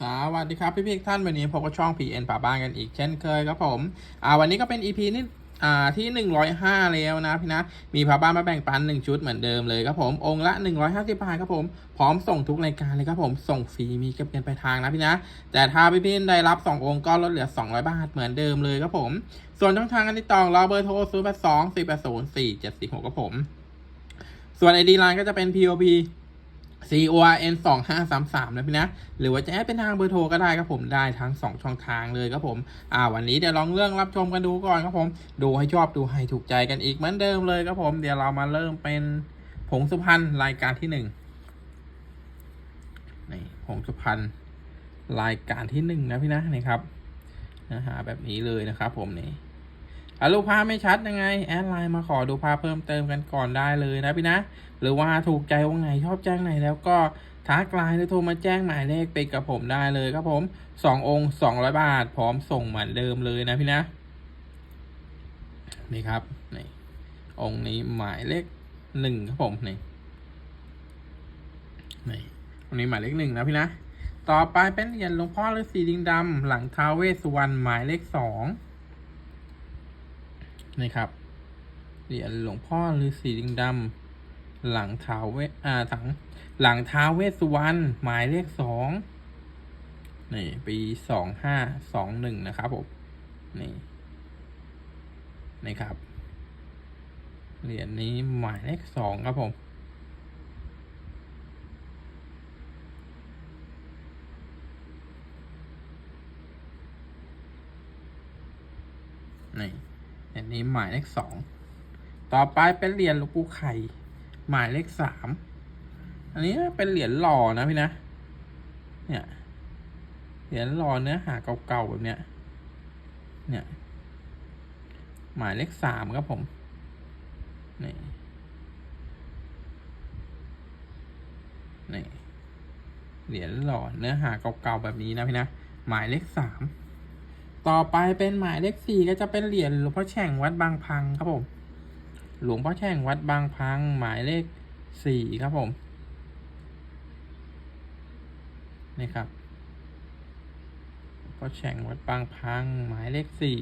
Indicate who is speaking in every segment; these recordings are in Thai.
Speaker 1: สวัสดีครับพี่พี่ท่านวันนี้พบกับช่อง PN ป่าบ้านกันอีกเช่นเคยครับผมอ่าวันนี้ก็เป็น EP นี่อ่าที่ 105 แล้วนะพี่นะ มีพาบ้านมาแบ่งปัน 1 ชุดเหมือนเดิมเลยครับผม องค์ละ 150 บาทครับผม พร้อมส่งทุกรายการเลยครับผม ส่งฟรีมีเก็บเงินไปลายทางนะพี่นะ แต่ถ้าพี่พี่ได้รับ 2 องค์ก็ลดเหลือ 200 บาทเหมือนเดิมเลยครับผม ส่วนช่องทางการติดต่อเราเบอร์โทร 0 8 2 4 8 0 4 7 4 6ครับผม ส่วน ID Line ก็จะเป็น POP C O R N 2 5 3 3นะพี่นะ หรือว่าจะแอดเป็นทางเบอร์โทรก็ได้ครับผมได้ทั้ง 2 ช่องทางเลยครับผม อ่า วันนี้เดี๋ยวลองเรื่องรับชมกันดูก่อนครับผม ดูให้ชอบดูให้ถูกใจกันอีกเหมือนเดิมเลยครับผม เดี๋ยวเรามาเริ่มเป็นผงสุพรรณรายการที่หนึ่งนี่ผงสุพรรณรายการที่หนึ่งนะพี่นะนี่ครับนะฮะแบบนี้เลยนะครับผมนี่ อะรูปภาพไม่ชัดยังไง แอดไลน์มาขอดูภาพเพิ่มเติมกันก่อนได้เลยนะพี่นะ หรือว่าถูกใจองไหนชอบแจ้งไหนแล้วก็ทักไลน์หรือโทรมาแจ้งหมายเลขไปกับผมได้เลยครับผมสององค์สองร้อยบาท พร้อมส่งเหมือนเดิมเลยนะพี่นะ นี่ครับนี่องค์นี้หมายเลขหนึ่งครับผมนี่นี่องค์นี้หมายเลขหนึ่งนะพี่นะต่อไปเป็นเหรียญหลวงพ่อฤาษีดิงดำหลังท้าวเวสสุวรรณหมายเลขสอง นี่ครับเหรียญหลวงพ่อฤาษีดิงดำหลังเท้าเวอ่าถังหลังเท้าเวสวรรณหมายเลขสองนี่ปีสองห้าสองหนึ่งนะครับผมนี่นี่ครับเหรียญนี้หมายเลขสองครับผมนี่ นนี้หมายเลขสองต่อไปเป็นเหรียญหลวงปู่ไข่ หมายเลขสามอันนี้เป็นเหรียญหล่อนะพี่นะ เนี่ยเหรียญหล่อเนื้อหาเก่าๆแบบเนี้ย เนี่ย หมายเลขสามครับผม นี่นี่เหรียญหล่อเนื้อหาเก่าๆแบบนี้นะพี่นะ หมายเลขสาม ต่อไปเป็นหมายเลขสี่ก็จะเป็นเหรียญหลวงพ่อแช่งวัดบางพังครับผม หลวงพ่อแช่งวัดบางพัง หมายเลขสี่ครับผม นี่ครับหลวงพ่อแช่งวัดบางพัง หมายเลขสี่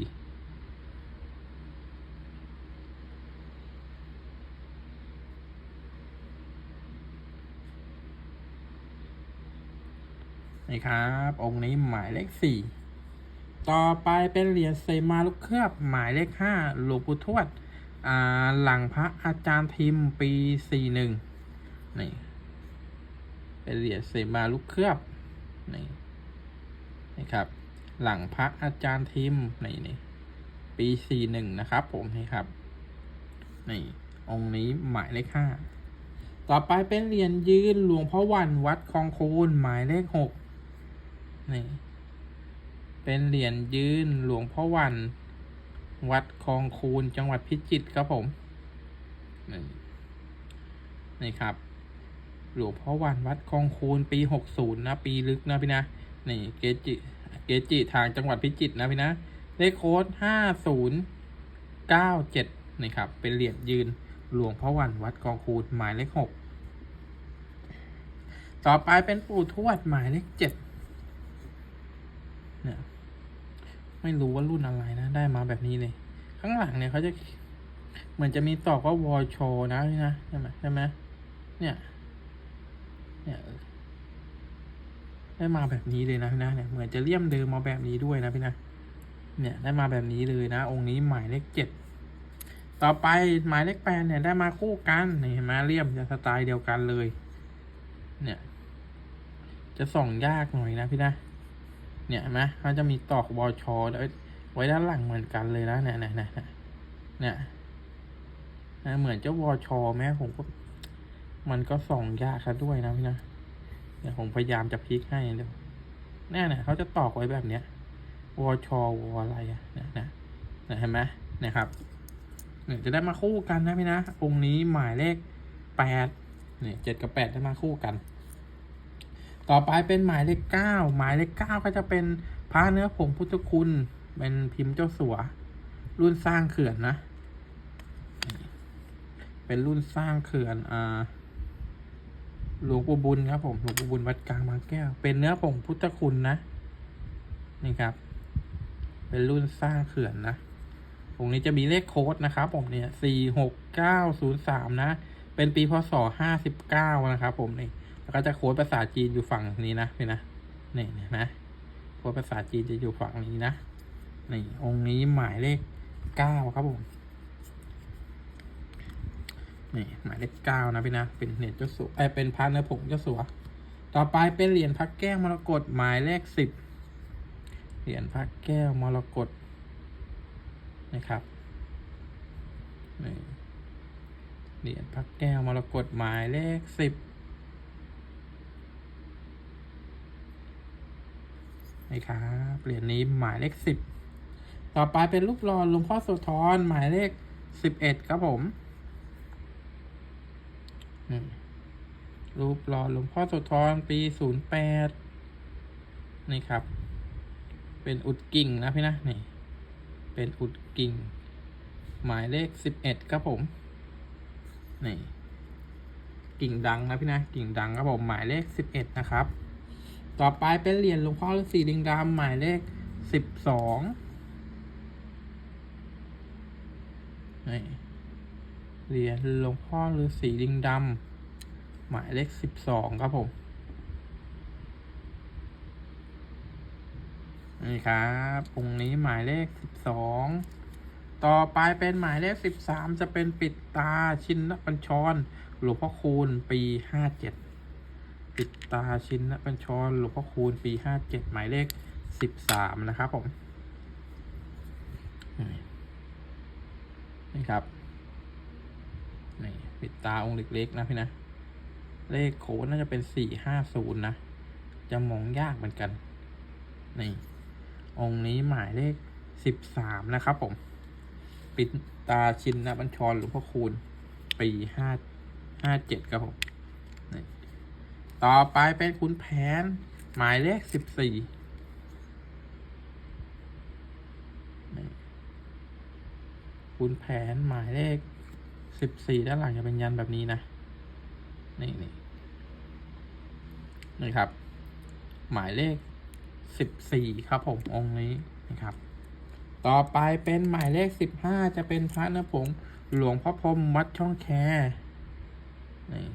Speaker 1: นี่ครับ องค์นี้หมายเลขสี่ ต่อไปเป็นเหรียญเซมาลูกเคลือบหมายเลขห้าหลวงปู่ทวด อ่า หลังพระอาจารย์พิมปีสี่หนึ่งนี่ เป็นเหรียญเซมาลูกเคลือบนี่นี่ครับ หลังพระอาจารย์พิมนี่นี่ปีสี่หนึ่งนะครับผมนี่ครับ นี่ องค์นี้หมายเลขห้าต่อไปเป็นเหรียญยืนหลวงพ่อวันวัดคลองคูนหมายเลขหกนี่ เป็นเหรียญยืนหลวงพ่อวัน วัดคลองคูนจังหวัดพิจิตรครับผมนี่นี่ครับ หลวงพ่อวันวัดคลองคูนปีหกศูนย์นะ ปีลึกนะพี่นะนี่เกจิเกจิทางจังหวัดพิจิตรนะพี่นะเลขโค้ดห้าศูนย์เก้าเจ็ดนี่ครับ เป็นเหรียญยืนหลวงพ่อวันวัดคลองคูนหมายเลขหกต่อไปเป็นปู่ทวดหมายเลขเจ็ดเนี่ย ไม่รู้ว่ารุ่นอะไรนะ ได้มาแบบนี้เลย ข้างหลังเนี่ยเขาจะ เหมือนจะมีตอกว่าวอชนะนี่นะใช่ไหมใช่ไหมเนี่ย เนี่ยได้มาแบบนี้เลยนะพี่นะเนี่ยเหมือนจะเลี่ยมเดิมมาแบบนี้ด้วยนะพี่นะเนี่ยได้มาแบบนี้เลยนะ องค์นี้หมายเลขเจ็ดต่อไปหมายเลขแปดเนี่ยได้มาคู่กันเห็นไหมเลี่ยมจะสไตล์เดียวกันเลย เนี่ย จะส่องยากหน่อยนะพี่นะ เนี่ยนไหมเขาจะมีตอกบอชอไว้ไว้ด้านหลังเหมือนกันเลยนะเนี่ยเนี่ยเนี่ยเนี่ยเนี่ยนะเหมือนเจ้าวอชอแม้ผมก็มันก็ส่องยากซะด้วยนะพี่นะเดี๋ยวผมพยายามจะพลิกให้เดี๋ยวแน่เนี่ยเขาจะตอกไว้แบบเนี้ยวอชอวออะไรอะเนี่ยเนี่ยเนี่ยเห็นไหมเนี่ยครับเนี่ยจะได้มาคู่กันนะพี่นะองค์นี้หมายเลขแปดเนี่ยเจ็ดกับแปดได้มาคู่กัน ต่อไปเป็นหมายเลขเก้าหมายเลขเก้าก็จะเป็นพระเนื้อผงพุทธคุณ เป็นพิมพ์เจ้าสัว รุ่นสร้างเขื่อนนะ เป็นรุ่นสร้างเขื่อนอ่าหลวงปู่บุญครับผมหลวงปู่บุญวัดกลางบางแก้ว เป็นเนื้อผงพุทธคุณนะ นี่ครับ เป็นรุ่นสร้างเขื่อนนะองนี้จะมีเลขโค้ดนะครับ ผมเนี่ยสี่หกเก้าศูนย์สามนะ เป็นปีพศห้าสิบเก้านะครับ ผมนี่ ก็จะโค้ดภาษาจีนอยู่ฝั่งนี้นะพี่นะนี่นะโค้ดภาษาจีนจะอยู่ฝั่งนี้นะนี่องค์นี้หมายเลขเก้าครับผมนี่หมายเลขเก้านะพี่นะเป็นเหรียญเจ้าสัวเอเป็นพระเนื้อผงเจ้าสัวต่อไปเป็นเหรียญพระแก้วมรกตหมายเลขสิบเหรียญพระแก้วมรกตนะครับนี่เหรียญพระแก้วมรกตหมายเลขสิบ นี่ครับเหรียญนี้หมายเลขสิบต่อไปเป็นรูปหล่อหลวงพ่อโสธรหมายเลขสิบเอ็ดครับผมอืมรูปหล่อหลวงพ่อโสธรปีศูนย์แปดนี่ครับ เป็นอุดกิ่งนะพี่นะนี่ เป็นอุดกิ่ง หมายเลขสิบเอ็ดครับผม นี่ กิ่งดังนะพี่นะกิ่งดังครับผมหมายเลขสิบเอ็ดนะครับ ต่อไปเป็นเหรียญหลวงพ่อฤาษีลิงดำหมายเลขสิบสองเหรียญหลวงพ่อฤาษีลิงดำหมายเลขสิบสองครับผม นี่ครับองค์นี้หมายเลขสิบสองต่อไปเป็นหมายเลขสิบสามจะเป็นปิดตาชินนปัญชร หลวงพ่อคูณปีห้าเจ็ด ปิดตาชินนปัญชรหลวงพ่อคูณปีห้าเจ็ดหมายเลขสิบสามนะครับผม นี่ครับ นี่ปิดตาองค์เล็กๆนะพี่นะ เลขโค้ดน่าจะเป็นสี่ห้าศูนย์นะ จะมองยากเหมือนกัน นี่ องค์นี้หมายเลขสิบสามนะครับผม ปิดตาชินนะบัญชรหลวงพ่อคูณปีห้าห้าเจ็ดครับผม ต่อไปเป็นขุนแผน หมายเลขสิบสี่นี่ขุนแผนหมายเลขสิบสี่ด้านหลังจะเป็นยันแบบนี้นะ นี่นี่นี่ครับ หมายเลขสิบสี่ครับผมองค์นี้นะครับ ต่อไปเป็นหมายเลขสิบห้าจะเป็นพระเนื้อผงหลวงพ่อพรมวัดช่องแคนี่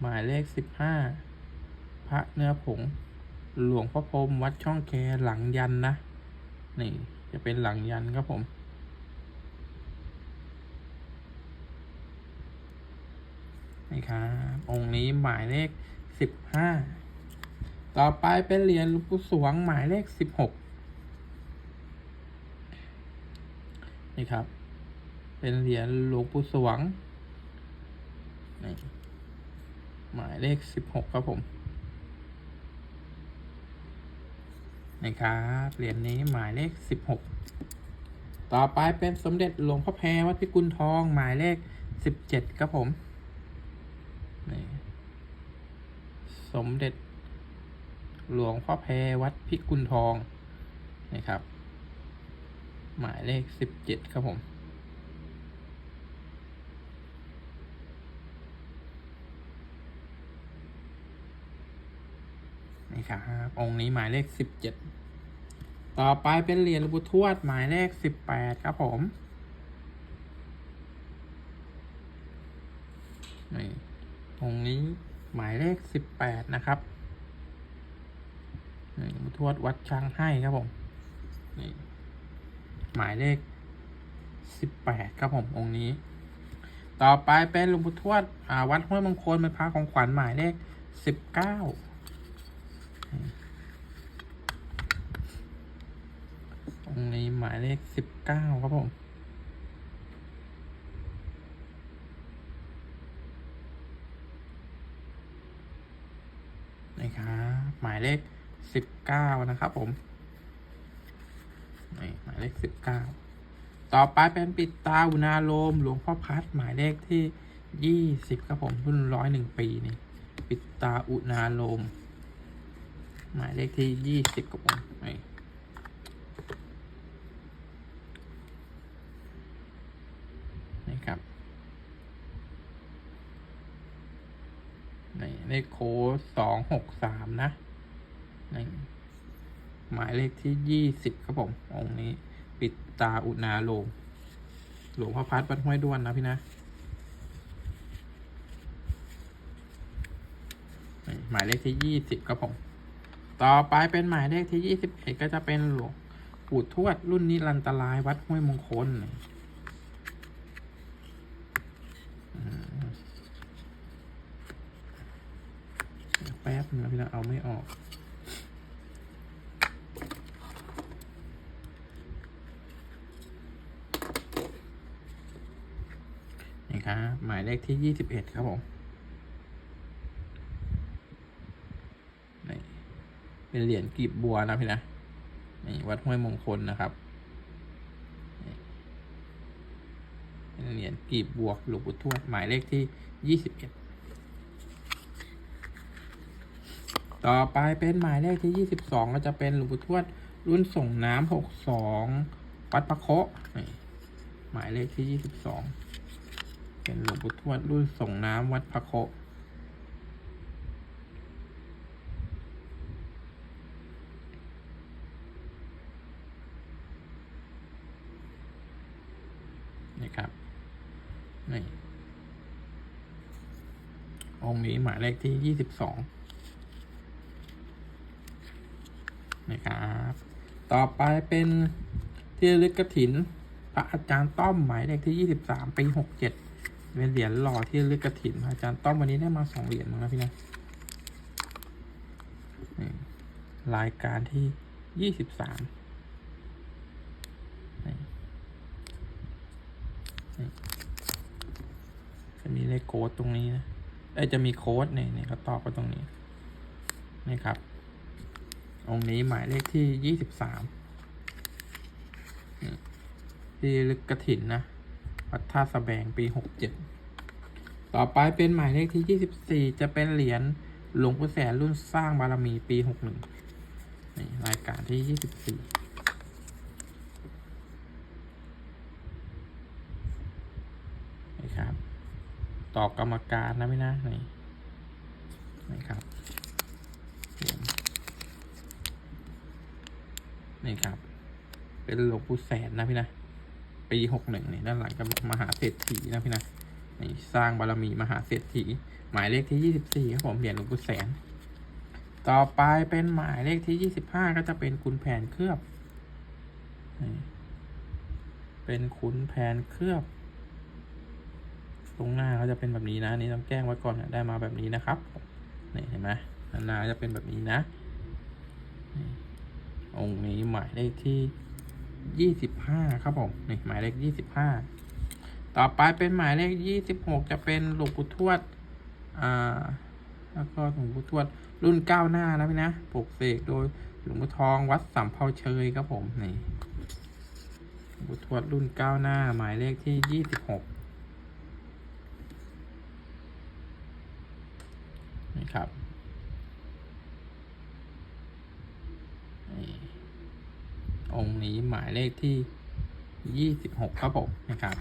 Speaker 1: หมายเลขสิบห้าพระเนื้อผง หลวงพ่อพรมวัดช่องแคหลังยันนะ นี่จะเป็นหลังยันครับผม นี่ครับ องค์นี้หมายเลขสิบห้าต่อไปเป็นเหรียญหลวงปู่สวงหมายเลขสิบหกนี่ครับ เป็นเหรียญหลวงปู่สวงนี่ หมายเลขสิบหกครับผมนี่ครับเหรียญนี้หมายเลขสิบหกต่อไปเป็นสมเด็จหลวงพ่อแพรวัดพิกุลทองหมายเลขสิบเจ็ดครับผมนี่สมเด็จหลวงพ่อแพรวัดพิกุลทองนี่ครับ หมายเลขสิบเจ็ดครับผม นี่ครับองค์นี้หมายเลขสิบเจ็ดต่อไปเป็นเหรียญหลวงปู่ทวดหมายเลขสิบแปดครับผมนี่องค์นี้หมายเลขสิบแปดนะครับนี่หลวงปู่ทวดวัดช้างให้ครับผมนี่หมายเลขสิบแปดครับผมองค์นี้ ต่อไปเป็นหลวงปู่ทวดวัดห้วยมงคลเป็นพระของขวัญหมายเลขสิบเก้า องค์นี้หมายเลขสิบเก้าครับผมนี่ครับหมายเลขสิบเก้านะครับผมนี่หมายเลขสิบเก้าต่อไปเป็นปิดตาอุณาโลม หลวงพ่อพัดหมายเลขที่ยี่สิบครับผมรุ่นร้อยหนึ่งปีนี่ปิดตาอุณาโลม หมายเลขที่ยี่สิบครับผมนี่ นี่ครับหกสามนะนี่หมายเลขที่ยี่สิบครับผม องค์นี้ ปิดตาอุณาโลมหลวงพ่อพัดวัดห้วยด้วนนะพี่นะ หมายเลขที่ยี่สิบครับผม ต่อไปเป็นหมายเลขที่ยี่สิบเอ็ดก็จะเป็นหลวงปู่ทวดรุ่นนิรันตรายวัดห้วยมงคลนี่อืมแป๊บนึงนะพี่นะเอาไม่ออกนี่ครับหมายเลขที่ยี่สิบเอ็ดครับผมนี่เป็นเหรียญกีบบัวนะพี่นะนี่วัดห้วยมงคลนะครับเป็นเหรียญกีบบัวหลวงปู่ทวดหมายเลขที่ยี่สิบเอ็ด ต่อไปเป็นหมายเลขที่ 22 ก็จะเป็นหลวงปู่ทวดรุ่นส่งน้ำ62 วัดพระโคหมายเลขที่ 22 เป็นหลวงปู่ทวดรุ่นส่งน้ำวัดพระโคนะครับนี่องค์นี้หมายเลขที่ 22 นะครับ ต่อไปเป็นที่ระลึกกระถิน พระอาจารย์ต้อมหมายเลขที่ยี่สิบสามปีหกเจ็ดเป็นเหรียญหล่อที่ระลึกกระถินพระอาจารย์ต้อมวันนี้ได้มาสองเหรียญมั้งนะพี่นะนี่รายการที่ยี่สิบสามจะมีเลขโค้ดตรงนี้นะ เอ้จะมีโค้ดเนี่ยเนี่ยเขาตอบไปตรงนี้ นี่ครับ องค์นี้หมายเลขที่ยี่สิบสามที่ลึกกระถินนะวัดท่าสแบงปีหกเจ็ดต่อไปเป็นหมายเลขที่ยี่สิบสี่จะเป็นเหรียญหลวงปู่แสนรุ่นสร้างบารมีปีหกหนึ่งนี่รายการที่ยี่สิบสี่นี่ครับ ต่อกรรมการนะไม่นะนี่นี่ครับเหรียญ นี่ครับ เป็นหลวงปู่แสนนะพี่นะปีหกหนึ่งนี่ด้านหลังก็มหาเศรษฐีนะพี่นะนี่สร้างบารมีมหาเศรษฐี หมายเลขที่ยี่สิบสี่ครับผมเหรียญหลวงปู่แสน ต่อไปเป็นหมายเลขที่ยี่สิบห้าก็จะเป็นคุณแผนเคลือบเป็นคุณแผนเคลือบ ตรงหน้าเขาจะเป็นแบบนี้นะนี่ต้องแจ้งไว้ก่อนนะได้มาแบบนี้นะครับนี่เห็นไหมหน้าจะเป็นแบบนี้นะ องค์นี้หมายเลขที่ยี่สิบห้าครับผมนี่หมายเลขยี่สิบห้าต่อไปเป็นหมายเลขยี่สิบหกจะเป็นหลวงปู่ทวดอ่าแล้วก็หลวงปู่ทวดรุ่นเก้าหน้านะพี่นะปลูกเสกโดยหลวงปู่ทองวัดสัมเภาเชยครับผมนี่หลวงปู่ทวดรุ่นเก้าหน้า หมายเลขที่ยี่สิบหกนี่ครับ นี่ องค์นี้หมายเลขที่ยี่สิบหกครับผมนะครับ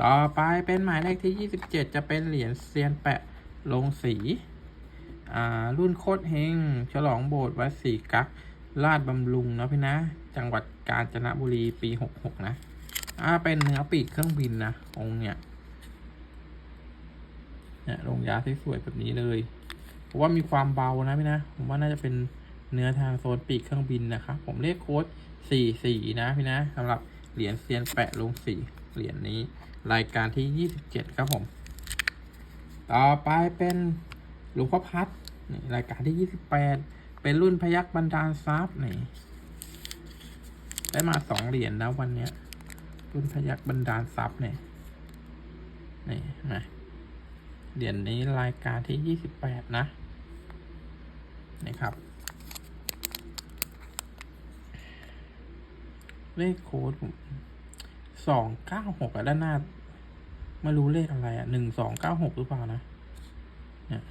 Speaker 1: ต่อไปเป็นหมายเลขที่ยี่สิบเจ็ดจะเป็นเหรียญเซียนแปะลงสี รุ่นโคตรเฮง ฉลองโบสถ์วัดสีกักลาดบำรุงนะพี่นะ จังหวัดกาญจนบุรีปีหกหกนะ อ่า เป็นเนื้อปีกเครื่องบินนะ องค์เนี้ยเนี่ยลงยาสวยๆแบบนี้เลยผมว่ามีความเบานะพี่นะ ผมว่าน่าจะเป็น เนื้อทางโซนปีกเครื่องบินนะครับผมเลขโค้ดสี่สี่นะพี่นะสำหรับเหรียญเซียนแปะลงสีเหรียญนี้รายการที่ยี่สิบเจ็ดครับผม ต่อไปเป็นหลวงพ่อพัดนี่รายการที่ยี่สิบแปดเป็นรุ่นพยักบรรดาลทรัพย์นี่ได้มาสองเหรียญนะวันเนี้ย รุ่นพยักบรรดาลทรัพย์เนี่ยนี่นะเหรียญนี้รายการที่ยี่สิบแปดนะนี่ครับ เลขโค้ดสองเก้าหกอะด้านหน้าไม่รู้เลขอะไรอะหนึ่งสองเก้าหกหรือเปล่านะเนี่ย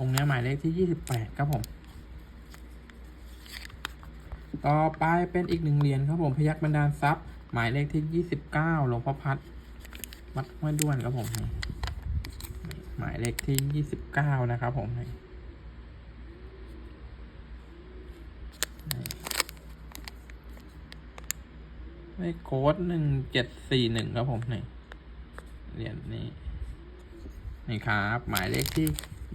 Speaker 1: องค์เนี้ยหมายเลขที่ยี่สิบแปดครับผม ต่อไปเป็นอีกหนึ่งเหรียญครับผมพยักบรรดาลทรัพย์ หมายเลขที่ยี่สิบเก้าหลวงพ่อพัดวัดห้วยด้วนครับผม หมายเลขที่ยี่สิบเก้านะครับผมนี่นี่ เลขโค้ดหนึ่งเจ็ดสี่หนึ่งครับผมนี่เหรียญนี้นี่ครับ หมายเลขที่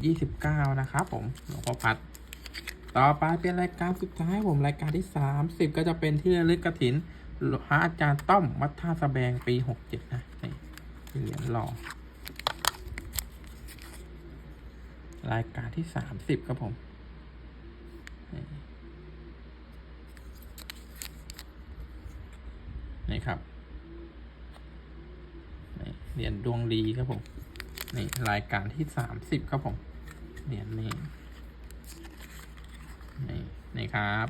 Speaker 1: ยี่สิบเก้านะครับผมหลวงพ่อพัด ต่อไปเป็นรายการสุดท้ายผมรายการที่สามสิบก็จะเป็นที่ระลึกกระถินพระอาจารย์ต้อมวัดท่าสะแบงปีหกเจ็ดนะนี่เหรียญหล่อรายการที่สามสิบครับผมนี่นี่ครับนี่ เหรียญดวงดีครับผมนี่รายการที่สามสิบครับผมเหรียญนี้นี่นี่ครับ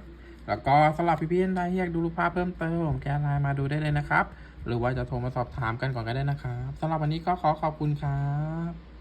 Speaker 1: แล้วก็สำหรับพี่ๆท่านใดที่อยากดูรูปภาพเพิ่มเติมผมแกไลน์มาดูได้เลยนะครับ หรือว่าจะโทรมาสอบถามกันก่อนก็ได้นะครับสำหรับวันนี้ก็ขอขอบคุณครับ